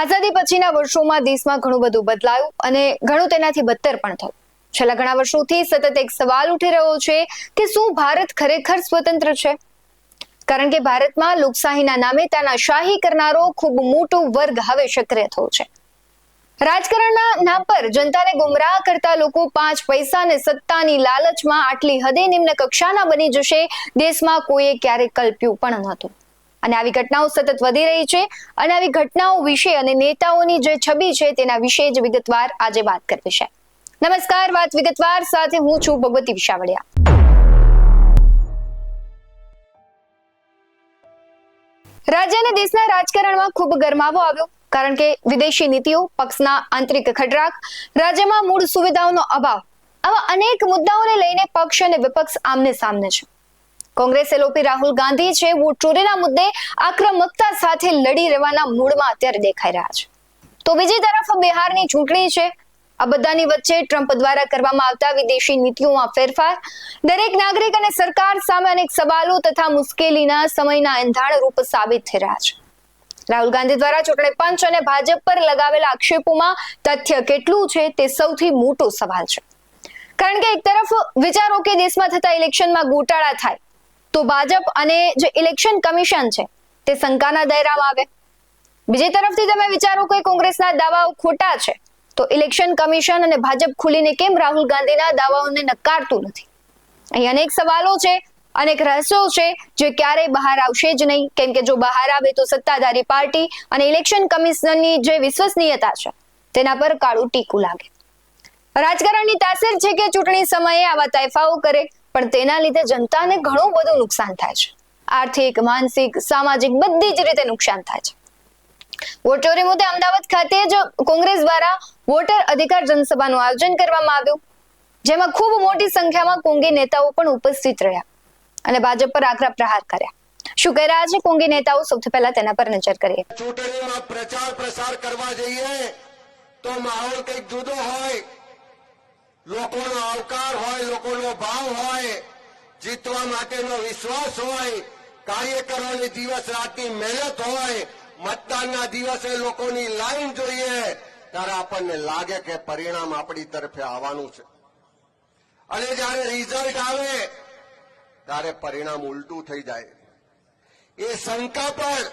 આઝાદી પછીના વર્ષોમાં દેશમાં ઘણું બધું બદલાયું અને ઘણું તેનાથી બદતર પણ થયું. છેલ્લા ઘણા વર્ષોથી સતત એક સવાલ ઉઠી રહ્યો છે કે શું ભારત ખરેખર સ્વતંત્ર છે? કારણ કે ભારતમાં લોકશાહીના નામે તાનાશાહી કરનારો ખૂબ મોટો વર્ગ હવે સક્રિય થયો છે. રાજકારણના નામ પર જનતાને ગુમરાહ કરતા લોકો પાંચ પૈસા અને સત્તાની લાલચમાં આટલી હદે નિમ્ન કક્ષાના બની જશે, દેશમાં કોઈએ ક્યારેય કલ્પ્યું પણ નહોતું. અને આવી ઘટનાઓ સતત વધી રહી છે. અને આવી ઘટનાઓ વિશે અને નેતાઓની જે છબી છે તેના વિશે જ વિગતવાર આજે વાત કરવી છે. નમસ્કાર, વાત વિગતવાર. સાથે હું છું ભગવતી વિશાવડિયા. રાજ્ય અને દેશના રાજકારણમાં ખૂબ ગરમાવો આવ્યો. કારણ કે વિદેશી નીતિઓ, પક્ષના આંતરિક ખડરાક રાજ્યમાં મૂળ સુવિધાઓનો અભાવ, આવા અનેક મુદ્દાઓને લઈને પક્ષ અને વિપક્ષ આમને સામને છે. કોંગ્રેસ એલઓપી રાહુલ ગાંધી છે. વોટ ચોરીના મુદ્દે આક્રમકતા સાથે લડી રહેવાના મૂડમાં અત્યારે દેખાઈ રહ્યા છે. તો બીજી તરફ બિહારની ચૂંટણી છે. આ બધાની વચ્ચે ટ્રમ્પ દ્વારા કરવામાં આવતા વિદેશી નીતિઓમાં ફેરફાર. દરેક નાગરિક અને સરકાર સામે અનેક સવાલો તથા મુશ્કેલીના સમયના એંધાણ રૂપ સાબિત થઈ રહ્યા છે. રાહુલ ગાંધી દ્વારા ચૂંટણી પંચ અને ભાજપ પર લગાવેલા આક્ષેપોમાં તથ્ય કેટલું છે તે સૌથી મોટો સવાલ છે. કારણ કે એક તરફ વિચારો કે દેશમાં થતા ઇલેક્શનમાં ગોટાળા થાય. તો ભાજપ અને જે ઇલેક્શન કમિશન છે, તે શંકાના દાયરામાં આવે. બીજી તરફથી તમે વિચારો કે કોંગ્રેસના દાવાઓ ખોટા છે, તો ઇલેક્શન કમિશન અને ભાજપ ખુલીને કેમ રાહુલ ગાંધીના દાવાઓને નકારતું નથી? અહીં અનેક સવાલો છે, અનેક રહસ્યો છે, જે ક્યારેય બહાર આવશે જ નહીં. કેમ કે જો બહાર આવે તો સત્તાધારી પાર્ટી અને ઇલેક્શન કમિશનની જે વિશ્વસનીયતા છે, તેના પર કાળું ટીકું લાગે. રાજકારણની તાસીર છે કે ચૂંટણી સમયે આવા તાઇફાઓ કરે પણ તેના લીધે જનતાને ઘણું બધું નુકસાન થાય છે. આર્થિક, માનસિક, સામાજિક બધી જ રીતે નુકસાન થાય છે. વોટ મુદ્દે અમદાવાદ ખાતે જ કોંગ્રેસ દ્વારા વોટર અધિકાર જનસભાનું આયોજન કરવામાં આવ્યું. જેમાં ખૂબ મોટી સંખ્યામાં કોંગી નેતાઓ પણ ઉપસ્થિત રહ્યા અને ભાજપ પર આકરા પ્રહાર કર્યા. શું કહી રહ્યા છે કોંગી નેતાઓ? સૌથી પહેલા તેના પર નજર કરીએ. ચૂંટણીમાં પ્રચાર પ્રસાર કરવા જઈએ તો માહોલ કંઈક જુદો હોય. લોકોનો આવકાર હોય, લોકોનો ભાવ હોય, જીતવા માટેનો વિશ્વાસ હોય કાર્યકરોની દિવસ રાતની મહેનત હોય, મતદાનના દિવસે લોકોની લાઈન જોઈએ, ત્યારે આપણને લાગે કે પરિણામ આપણી તરફે આવવાનું છે. અને જ્યારે રિઝલ્ટ આવે, ત્યારે પરિણામ ઉલટું થઈ જાય. એ શંકા પણ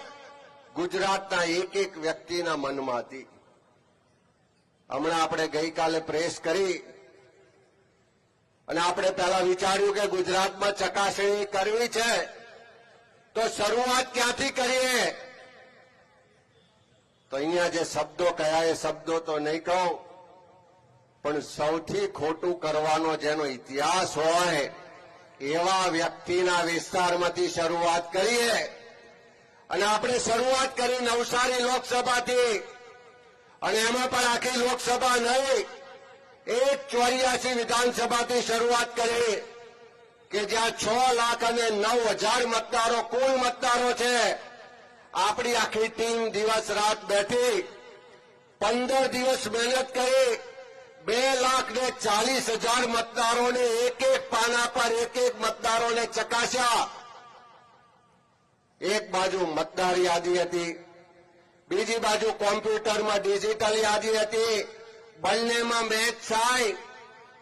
ગુજરાતના એક એક વ્યક્તિના મનમાં હતી. હમણાં આપણે ગઈકાલે પ્રેસ કરી અને આપણે પહેલા વિચાર્યું કે ગુજરાતમાં ચકાસણી કરવી છે, તો શરૂઆત ક્યાંથી કરીએ? તો અહીંયા જે શબ્દો કયા, એ શબ્દો તો નહીં કહું, પણ સૌથી ખોટું કરવાનો જેનો ઇતિહાસ હોય, એવા વ્યક્તિના વિસ્તારમાંથી શરૂઆત કરીએ. અને આપણે શરૂઆત કરી નવસારી લોકસભાથી, અને એમાં પણ આખી લોકસભા નહીં. એક ચોર્યાસી વિધાનસભાથી શરૂઆત કરી કે જ્યાં છ લાખ અને નવ હજાર મતદારો, કુલ મતદારો છે. આપણી આખી ટીમ દિવસ રાત બેઠી, પંદર દિવસ મહેનત કરી, બે લાખ ને ચાલીસ હજાર મતદારોને એક એક પાના પર એક એક મતદારોને ચકાસ્યા. એક બાજુ મતદાર યાદી હતી, બીજી બાજુ કોમ્પ્યુટરમાં ડિજિટલ યાદી હતી. બંનેમાં મેચ થાય,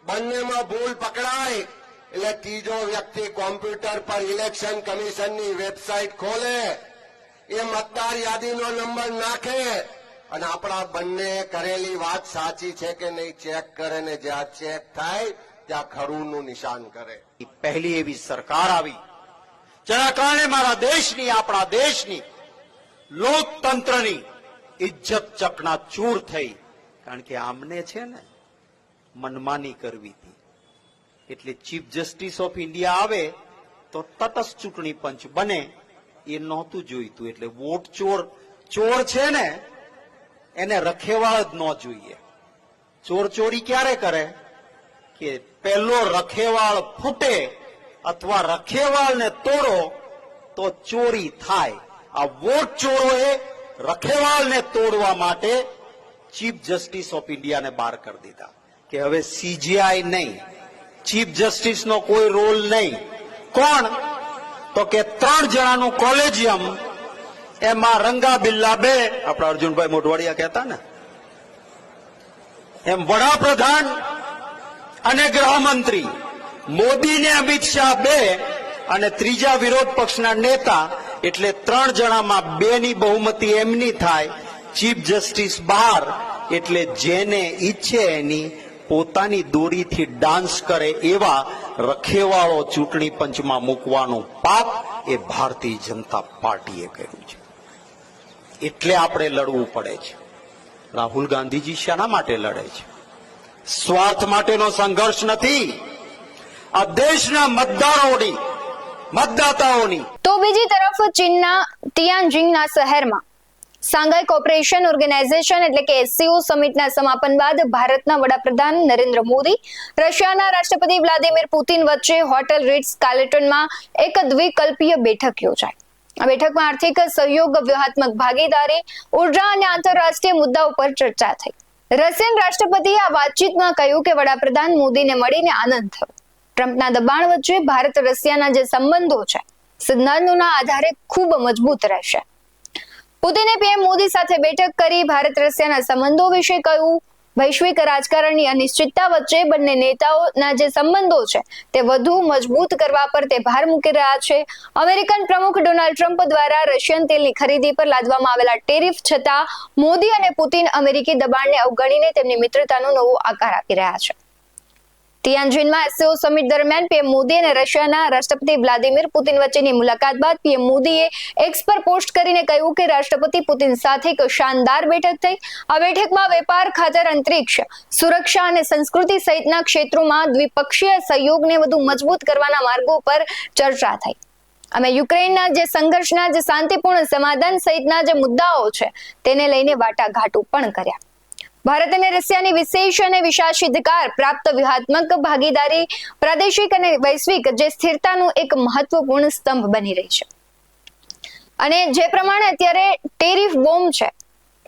બંનેમાં ભૂલ પકડાય, એટલે ત્રીજો વ્યક્તિ કોમ્પ્યુટર પર ઇલેક્શન કમિશનની વેબસાઇટ ખોલે, એ મતદાર યાદીનો નંબર નાખે, અને આપણા બંને કરેલી વાત સાચી છે કે નહીં ચેક કરે ને જ્યાં ચેક થાય, ત્યાં ખરૂનું નિશાન કરે. પહેલી એવી સરકાર આવી, જેના કારણે મારા દેશની, આપણા દેશની લોકતંત્રની ઇજ્જત ચકના ચૂર થઈ. કારણ કે આમને છે ને મનમાની કરવી હતી. એટલે ચીફ જસ્ટિસ ઓફ ઇન્ડિયા આવે તો તટસ્થ ચૂંટણી પંચ બને, એ નહોતું જોઈતું. એટલે વોટ ચોર ચોર છે ને, એને રખેવાળ જ ન જોઈએ. ચોર ચોરી ક્યારે કરે? કે પહેલો રખેવાળ ફૂટે અથવા રખેવાળને તોડો તો ચોરી થાય. આ વોટ ચોરોએ રખેવાળને તોડવા માટે ચીફ જસ્ટિસ ઓફ ઇન્ડિયાને બહાર કરી દીધા કે હવે સીજીઆઈ નહીં, ચીફ જસ્ટિસનો કોઈ રોલ નહીં. કોણ? તો કે ત્રણ જણાનું કોલેજિયમ, એમાં રંગા બિલ્લા બે. આપણા અર્જુનભાઈ મોઢવાડિયા કહેતા ને? એમ વડાપ્રધાન અને ગૃહમંત્રી. મોદી ને અમિત શાહ બે અને ત્રીજા વિરોધ પક્ષના નેતા. એટલે ત્રણ જણામાં બેની બહુમતી એમની થાય. ચીફ જસ્ટિસ બહાર એટલે જેને ઈચ્છે એની પોતાની દોરીથી ડાન્સ કરે એવા રખેવાળો ચૂંટણી પંચમાં મૂકવાનું પાપ એ ભારતીય જનતા પાર્ટીએ કર્યું છે. એટલે આપણે લડવું પડે છે. રાહુલ ગાંધીજી શાના માટે લડે છે. સ્વાર્થ માટેનો સંઘર્ષ નથી. આ દેશના મતદારોની, મતદાતાઓની તો બીજી તરફ ચીનના, તિયાનજિંગના શહેરમાં સાંઘાઈ કોર્પોરેશન ઓર્ગેનાઇઝેશન એટલે કે એસસીઓ સમિટના સમાપન બાદ ભારતના વડાપ્રધાન નરેન્દ્ર મોદી, રશિયાના રાષ્ટ્રપતિ વ્લાદિમીર પુતિન વચ્ચે હોટેલ રીટ્સ કાર્લેટનમાં એક દ્વિકલ્પીય બેઠક યોજાઈ. આ બેઠકમાં આર્થિક સહયોગ, વ્યૂહાત્મક ભાગીદારી, ઊર્જા અને આંતરરાષ્ટ્રીય મુદ્દાઓ પર ચર્ચા થઈ. રશિયન રાષ્ટ્રપતિએ આ વાતચીતમાં કહ્યું કે વડાપ્રધાન મોદીને મળીને આનંદ થયો. ટ્રમ્પના દબાણ વચ્ચે ભારત રશિયાના જે સંબંધો છે, સિદ્ધાંતોના આધારે ખૂબ મજબૂત રહેશે. પુતિને પીએમ મોદી સાથે બેઠક કરી ભારત રશિયાના સંબંધો વિશે કહ્યું. વૈશ્વિક રાજકારણની અનિશ્ચિતતા વચ્ચે બંને નેતાઓના જે સંબંધો છે તે વધુ મજબૂત કરવા પર તે ભાર મૂકી રહ્યા છે. અમેરિકન પ્રમુખ ડોનાલ્ડ ટ્રમ્પ દ્વારા રશિયન તેલની ખરીદી પર લાદવામાં આવેલા ટેરિફ છતાં મોદી અને પુતિન અમેરિકી દબાણને અવગણીને તેમની મિત્રતાનો નવો આકાર આપી રહ્યા છે. તિયાનજિનમાં એસસીઓ સમિટ દરમિયાન પીએમ મોદી અને રશિયાના રાષ્ટ્રપતિ વ્લાદિમીર પુતિન વચ્ચેની મુલાકાત બાદ પીએમ મોદીએ એક્સ પર પોસ્ટ કરીને કહ્યું કે રાષ્ટ્રપતિ પુતિન સાથે એક શાનદાર બેઠક થઈ. આ બેઠકમાં વેપાર, ખાતર, અંતરિક્ષ, સુરક્ષા અને સંસ્કૃતિ સહિતના ક્ષેત્રોમાં દ્વિપક્ષીય સહયોગને વધુ મજબૂત કરવાના માર્ગો પર ચર્ચા થઈ. અમે યુક્રેનના જે સંઘર્ષના, જે શાંતિપૂર્ણ સમાધાન સહિતના જે મુદ્દાઓ છે, તેને લઈને વાટાઘાટો પણ કર્યા. ભારત અને રશિયાની વિશેષ અને વિશાષાધિકાર પ્રાપ્ત વ્યૂહાત્મક ભાગીદારી, પ્રાદેશિક અને વૈશ્વિક જે સ્થિરતાનું એક મહત્વપૂર્ણ સ્તંભ બની રહી છે. અને જે પ્રમાણે અત્યારે ટેરિફ બોમ્બ છે,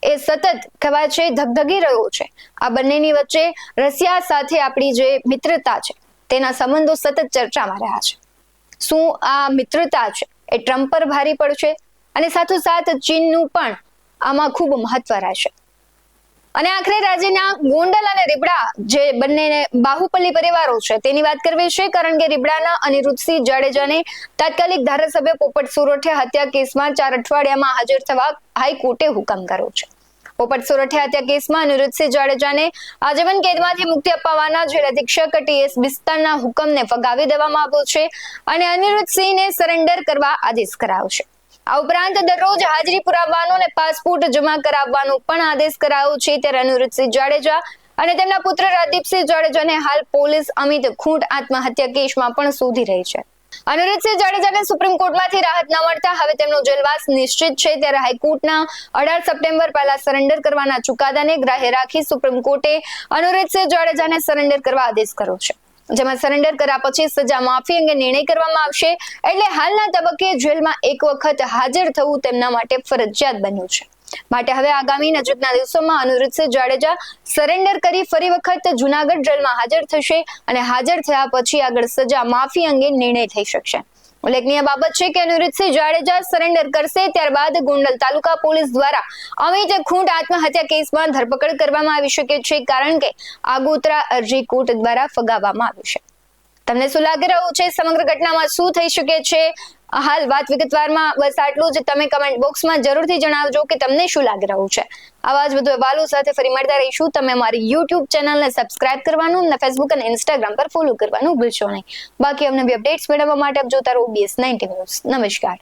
એ સતત કહેવાય છે, ધગધગી રહ્યો છે. આ બંનેની વચ્ચે રશિયા સાથે આપણી જે મિત્રતા છે, તેના સંબંધો સતત ચર્ચામાં રહ્યા છે. શું આ મિત્રતા છે, એ ટ્રમ્પ પર ભારી પડશે? અને સાથોસાથ ચીનનું પણ આમાં ખૂબ મહત્વ રહેશે. અને આખરે રાજ્યના ગોંડલ અને રીબડા જે બંને બાહુપલી પરિવારો છે, તેની વાત કરવી છે, કારણ કે રીબડાના અનિરુદ્ધસિંહ જાડેજાને તાત્કાલિક ધારાસભ્ય પોપટ સુરઠિયા હત્યા કેસમાં ચાર અઠવાડિયામાં હાજર થવા હાઈકોર્ટે હુકમ કર્યો છે. પોપટ સુરઠિયા હત્યા કેસમાં અનિરુદ્ધસિંહ જાડેજાને આજીવન કેદમાંથી મુક્તિ અપાવવાના જેલ અધિક્ષક ટીએસ બિસ્તારના હુકમને ફગાવી દેવામાં આવ્યો છે અને અનિરુદ્ધસિંહને સરેન્ડર કરવા આદેશ કરાયો છે. આ ઉપરાંત દરરોજ હાજરી પુરાવવાનો અને પાસપોર્ટ જમા કરાવવાનો પણ આદેશ કરાયો છે ત્યારે અનુરૂધસિંહ જાડેજા અને તેમના પુત્ર રાજદીપસિંહ જાડેજાને હાલ પોલીસ અમિત ખૂંટ આત્મહત્યા કેસમાં પણ શોધી રહી છે. અનુરૂધસિંહ જાડેજાને સુપ્રીમ કોર્ટમાંથી રાહત ન મળતા હવે તેમનો જેલવાસ નિશ્ચિત છે ત્યારે હાઈકોર્ટના અઢાર સપ્ટેમ્બર પહેલા સરેન્ડર કરવાના ચુકાદાને ગ્રાહ્ય રાખી સુપ્રીમ કોર્ટે અનુરૂધસિંહ જાડેજાને સરેન્ડર કરવા આદેશ કર્યો છે. જેમાં સરેન્ડર કર્યા પછી સજા માફી અંગે નિર્ણય કરવામાં આવશે. એટલે હાલના તબક્કે જેલમાં એક વખત હાજર થવું તેમના માટે ફરજિયાત બન્યું છે. માટે હવે આગામી નજીકના દિવસોમાં અનિરુદ્ધસિંહ જાડેજા સરેન્ડર કરી ફરી વખત જુનાગઢ જેલમાં હાજર થશે અને હાજર થયા પછી આગળ સજા માફી અંગે નિર્ણય થઈ શકશે. ઉલ્લેખનીય બાબત છે કે અનિરુદ્ધસિંહ જાડેજા સરેન્ડર કરશે ત્યારબાદ ગોંડલ તાલુકા પોલીસ દ્વારા અમિત ખૂંટ આત્મહત્યા કેસમાં ધરપકડ કરવામાં આવી શકે છે કારણ કે આગોતરા અરજી કોર્ટ દ્વારા ફગાવવામાં આવ્યું છે. તમને શું લાગી રહ્યું છે? સમગ્ર ઘટનામાં શું થઈ શકે છે? હાલ વાત વિગતવારમાં બસ આટલું જ. તમે કમેન્ટ બોક્સમાં જરૂરથી જણાવજો કે તમને શું લાગી રહ્યું છે. આવા જ વધુ અહેવાલો સાથે ફરી મળતા રહીશું. તમે અમારી યુટ્યુબ ચેનલને સબસ્ક્રાઇબ કરવાનું અને ફેસબુક અને ઇન્સ્ટાગ્રામ પર ફોલો કરવાનું ભૂલશો નહીં. બાકી અમને બી અપડેટ્સ મેળવવા માટે આપ જોતા રહો બીએસ નાઇન્ટી ન્યૂઝ નમસ્કાર.